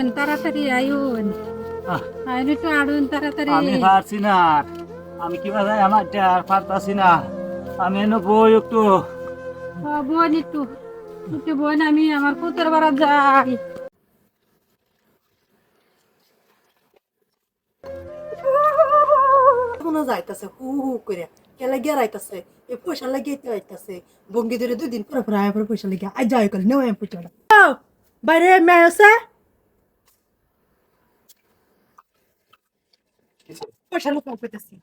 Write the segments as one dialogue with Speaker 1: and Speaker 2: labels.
Speaker 1: আয়ুন তাড়াতাড়ি আড়ুন তাড়াতাড়ি।
Speaker 2: আমি পারছি না। আমি কি বাজাই আমার আর পারতাছি না? আমি এনে বই একটু।
Speaker 1: ও, বোন একটু। একটু বোন আমি আমার পুতের বাড়া যাই।
Speaker 3: শোনা যাইতাছে হু হু করে কেলা গিয়া রাইতাছে? এ পয়সা লাগিয়ে আইতাছে। বঙ্গি ধরে দুই দিন পরে পরে আয় পরে পয়সা লাগিয়ে। আজ যাই করে নেওয়া পয়সাটা। বাইরে মেয়ে আছে? পয়সা লোক পেতেছি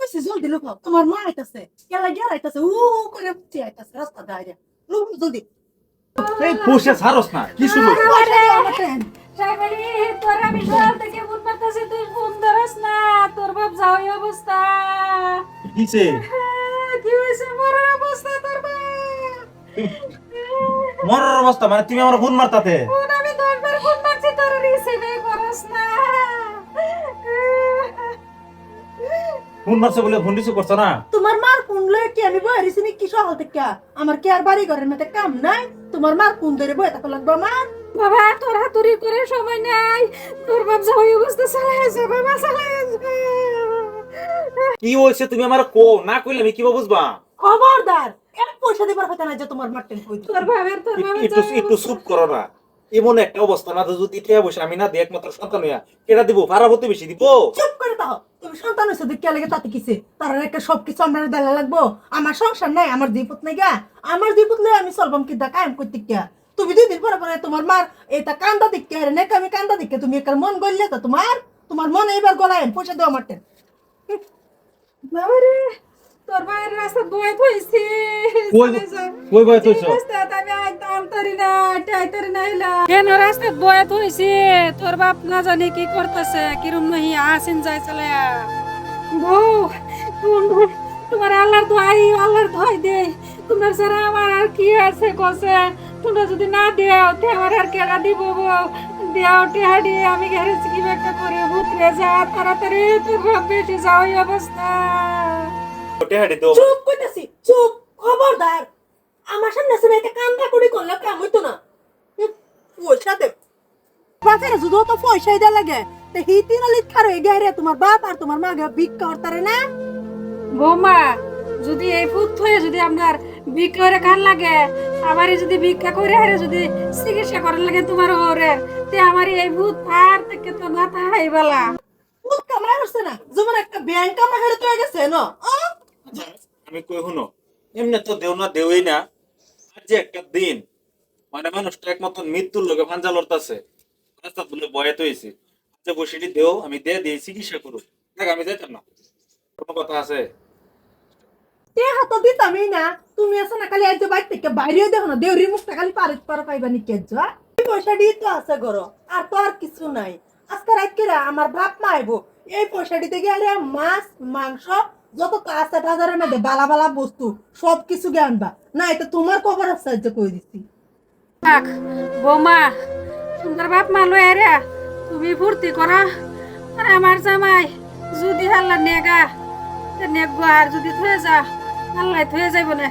Speaker 3: কইছি জলদি লোক তোমার মা আইতাছে কেলা গিয়া রাইতাছে হু হু করে বুঝি আইতাছে রাস্তা দাঁড়িয়ে লো জলদি।
Speaker 4: এই পুষে ছাড়স না কি শুরু?
Speaker 1: সাগরি তোর আমি সকাল থেকে ফোন করতেছি তুই ফোন ধরস না তোর বাপ যাও এই অবস্থা
Speaker 4: কিছে
Speaker 1: কি হয়েছে মরার অবস্থা তোর বাপ।
Speaker 4: মরার অবস্থা মানে তুমি আমার ফোন মারতাতে?
Speaker 1: ফোন মারছে
Speaker 4: বলে ফোন রিসিভ করছ না?
Speaker 3: তোমার মার ফোন লয়ে কি আমি বই রিসিনি কি সকাল থেকে আমার কি আর বাড়ি ঘরের মধ্যে কাম নাই? তোমার মার ফোন ধরে বই থাকা লাগবে আমার।
Speaker 1: বাবা তোর হাতুড়ি করে সময় নাই। তোর বাপ যাও এই অবস্থা চালাই বাবা চালাই আছে
Speaker 4: কি হইছে তুমি আমার কো না কইলে আমি কীভাবে বুঝবা?
Speaker 3: খবরদার এক পয়সা দিবার কথা না যে তোমার মারটেন কই
Speaker 1: তোর বাবার তোর বাবার
Speaker 4: একটু একটু চুপ করো না। এমন একটা অবস্থা না যদি টিয়া বসে আমি না দিয়ে একমাত্র সন্তান হইয়া কেটা দিব? ভাড়া হতে বেশি দিব?
Speaker 3: চুপ করে দাও তুমি সন্তান হইছো দেখে লাগে তাতে কিছে তার একটা সবকিছু আমার দেলা লাগবো। আমার সংসার নাই আমার দ্বিপত নাই গা। আমার দ্বিপত লই আমি চলবাম কি দা কায়েম করতে কিয়া তুমি দুই দিন পরে পরে তোমার মার এটা কান্দা দেখতে আরে নেক আমি কান্দা দেখে তুমি একটা মন গইলে তো তোমার। তোমার মন এইবার গলায় পয়সা দেওয়া মারটেন
Speaker 1: বাবারে তোর বাবার রাস্তা বয়ে থইছি
Speaker 4: কই কই বয় তুইছ
Speaker 1: রাস্তা আমি তরি না আইতারি না এলা কেন রাস্তা বয়ে থইছি? তোর বাপ না জানি কি করতেছে কিরম নহি আসিন যায় চলে বউ তোমার আল্লাহর দোয়াই আল্লাহর দোয়াই দে। তোমার সারা আমার আর কি আছে কসে? তোমরা যদি না দেও তে আমার আর কেডা দিব বউ? দেও টেহাডি আমি ঘরে কি একটা করে ভুতরে যা তাড়াতাড়ি তোর বাপ বেশি যাও এই অবস্থা।
Speaker 4: টেহাডি তো
Speaker 3: চুপ কইতাছি চুপ খবরদার। আমার সামনে এসে এটা কান্দা কুড়ি করলে কাম হইতো না? পয়সা দে। বাজারে যদি তো পয়সা দেয়া লাগে। তে হিতি না লিখ খারো এগে রে তোমার বাপ আর তোমার মা গে ভিক্ষা করতারে না?
Speaker 1: বৌমা যদি এই ভূত হয়ে যদি আপনার ভিক্ষা করে খান লাগে আমারই যদি ভিক্ষা করে হারে যদি চিকিৎসা করার লাগে তোমার ওরে তে আমার এই ভূত আর থেকে তো না তাহাই বলা।
Speaker 3: মুখ কামাই হচ্ছে না? যেমন একটা ব্যাংক কামাই হেরে তো গেছে না?
Speaker 4: আমি কই শুনো? এমনি তো দেও না দেওই না। যে একটা দিন মানে মানুষটা একমাত্র মৃত্যুর লোকে লড়তাছে রাস্তা বলে হয়েছি যে বসিটি দেও, আমি দিয়ে চিকিৎসা করো দেখ, আমি যাইতাম না। কোনো কথা আছে?
Speaker 3: না। তুমি আছে না, খালি আজ বাইর থেকে বাইরে দেখো না। দেউরির মুখটা খালি পারে পার পাইবা নি কেজ পয়সা দিয়ে তো আছে গরো আর তো আর কিছু নাই। আজকে রাত আমার বাপ মা আইবো এই পয়সা দিতে গেলে মাছ, মাংস যত বাজারের মধ্যে বালা বালা বস্তু সব কিছু আনবা। না এটা তোমার কবর সাহায্য করে দিচ্ছি
Speaker 1: থাক বৌমা তোমার বাপ মা লয় রে। তুমি ফুর্তি করো। আর আমার জামাই যদি হাল্লা নেগা নেগো আর যদি থয়ে যা আল্লাহ থয়ে যাইব না।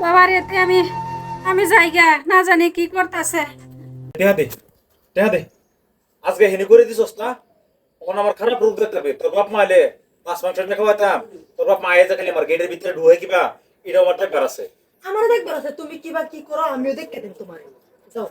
Speaker 1: বাবার এতে আমি আমি যাইগা না জানি কি করতেছে।
Speaker 4: টেহা দে টেহা দে। আজকে হেনে করে দিছস না? তখন আমার খারাপ রূপ দেখতে হবে। তোর বাপ মা এলে কিবা আছে
Speaker 3: আমার দেখবার আছে। তুমি কিবা কি করো আমিও দেখতে দিন তোমার যাও।